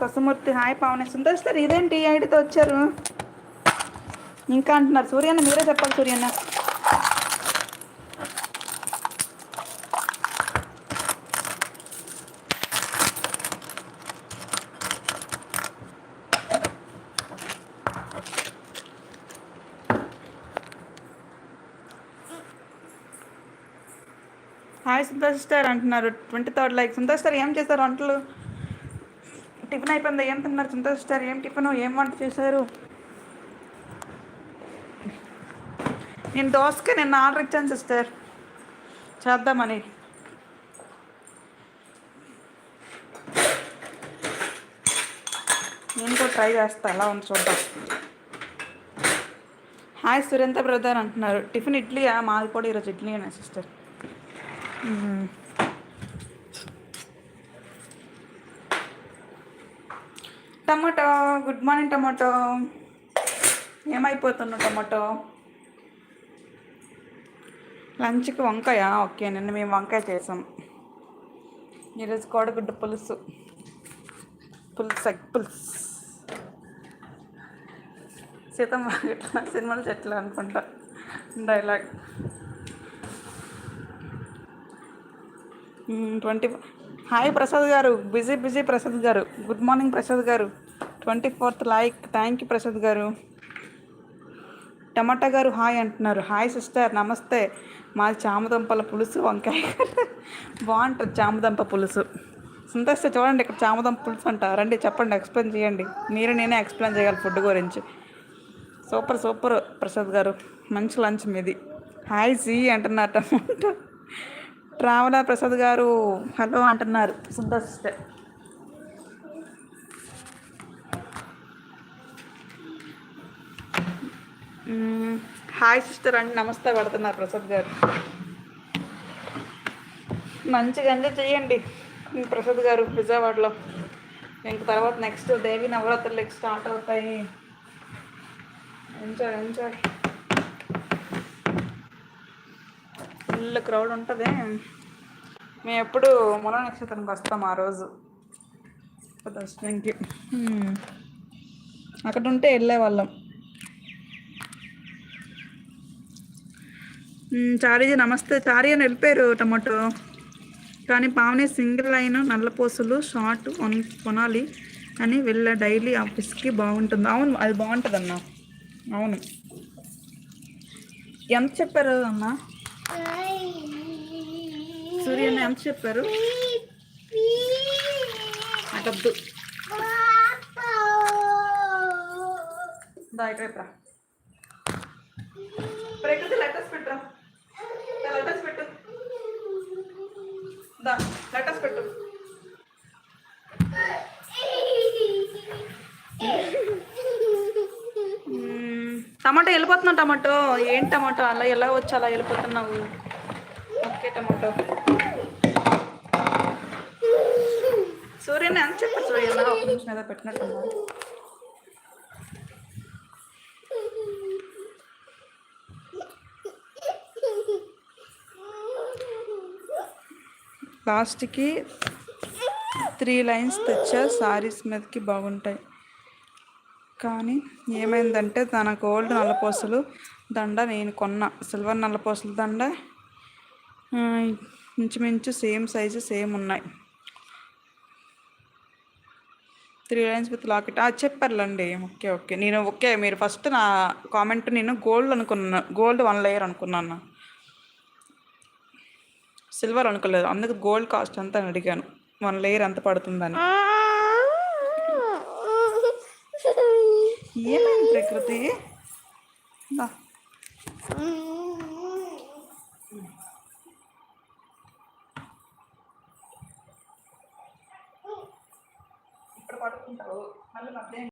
కొసమూర్తి hi Pavani. Santosh sir ఇదేంటి ఈ ఐడితో వచ్చారు? ఇంకా అంటున్నారు. సూర్యన్న మీరే చెప్పాలి సూర్యన్న. హాయ్ సంతోష్ సార్ అంటున్నారు. Twenty third like. Santosh sir ఏం చేస్తారు వంటలు? టిఫిన్ అయిపోయింది? ఏం తిన్నారు? సంతోష్ సార్ ఏం టిఫిన్? ఏం వంట చేశారు? నేను దోసకాయ నిన్న ఆర్డర్ ఇచ్చాను సిస్టర్. చేద్దామని. నేను కూడా ట్రై చేస్తా. అలా ఉంది చూద్దాం. హాయ్ సురేంద్ర బ్రదర్ అంటున్నారు. టిఫిన్ ఇడ్లీయా? మాది కూడా ఈరోజు ఇడ్లీ అనే sister tomato good morning tomato. ఏమైపోతున్నా tomato. లంచ్కి వంకాయ? ఓకే నిన్న మేము వంకాయ చేసాం. ఈరోజు కోడగుడ్డ పులుసు. పులుసు ఎగ్ పులుసు. సీతమ్మ ఇట్లా సినిమాలు చెట్లు అనుకుంటా. డైలాగ్. ట్వంటీ హాయ్ ప్రసాద్ గారు బిజీ బిజీ ప్రసాద్ గారు. గుడ్ మార్నింగ్ ప్రసాద్ గారు. Twenty fourth like. Thank you Prasad గారు. టమాటా గారు హాయ్ అంటున్నారు. హాయ్ సిస్టర్ నమస్తే. మాది చామదంపల పులుసు వంకాయ బాగుంటుంది చామదంప పులుసు. సంతోష్ చూడండి ఇక్కడ చామదంప పులుసు అంట. రండి చెప్పండి ఎక్స్ప్లెయిన్ చేయండి. మీరు నేనే ఎక్స్ప్లెయిన్ చేయాలి ఫుడ్ గురించి. సూపర్ సూపర్ ప్రసాద్ గారు. మంచి లంచ్ మీది. హాయ్ సి అంటున్నారు టమాటా ట్రావెలర్ ప్రసాద్ గారు హలో అంటున్నారు సంతోష్ సిస్టర్. హాయ్ సిస్టర్ అండి నమస్తే పడుతున్నారు ప్రసాద్ గారు. మంచిగా ఎంజాయ్ చేయండి ప్రసాద్ గారు విజయవాడలో. ఇంక తర్వాత నెక్స్ట్ దేవి నవరాత్రులు స్టార్ట్ అవుతాయి. ఎంజాయ్ ఎంజాయ్ ఫుల్ క్రౌడ్ ఉంటుంది. మేము ఎప్పుడు మొన నక్షత్రానికి వస్తాం ఆ రోజు. దర్శనంకి. అక్కడ ఉంటే వెళ్ళే వాళ్ళం. చారీజీ నమస్తే. చారీ అని వెళ్ళిపోయారు టమాటో. కానీ పావని సింగిల్ లైన్ నల్లపూసలు షార్ట్ కొన్ కొనాలి అని వెళ్ళా డైలీ ఆఫీస్కి బాగుంటుంది. అవును అది బాగుంటుంది అన్న అవును. ఎంత చెప్పారు అన్న? సూర్య ఎంత చెప్పారు. నాకద్దు దాయిట్రా రా. ప్రకృతి లెటర్స్ పెట్టరా లెటర్స్ పెట్టు. దా లెటర్స్ పెట్టు. టమాటో వెళ్ళిపోతున్నావు టమాటో. ఏంటి టమాటో? అలా ఎలా వచ్చి అలా వెళ్ళిపోతున్నావు? Okay tomato. సూర్యని ఎంత చెప్పచ్చు ఎలా ఒక నిమిషం ఏదో పెట్టినట్టున్నారు లాస్ట్కి త్రీ లైన్స్ తెచ్చా సారీస్ మీదకి బాగుంటాయి. కానీ ఏమైందంటే తన గోల్డ్ నల్లపూసలు దండ నేను కొన్న. సిల్వర్ నల్లపూసల దండ ఇంచుమించు సేమ్ సైజు సేమ్ ఉన్నాయి. Three lines with locket. చెప్పారులేండి. Okay okay. నేను ఓకే మీరు ఫస్ట్ నా కామెంట్ నేను గోల్డ్ అనుకున్నాను గోల్డ్ వన్ లేయర్ అనుకున్నాను. సిల్వర్ అనుకోలేదు. అందుకు గోల్డ్ కాస్ట్ అంతా అని అడిగాను. వన్ లేయర్ ఎంత పడుతుందని. ఏమైంది ప్రకృతి. ఇప్పుడు పడుకుంటారు మళ్ళీ మధ్యాహ్నం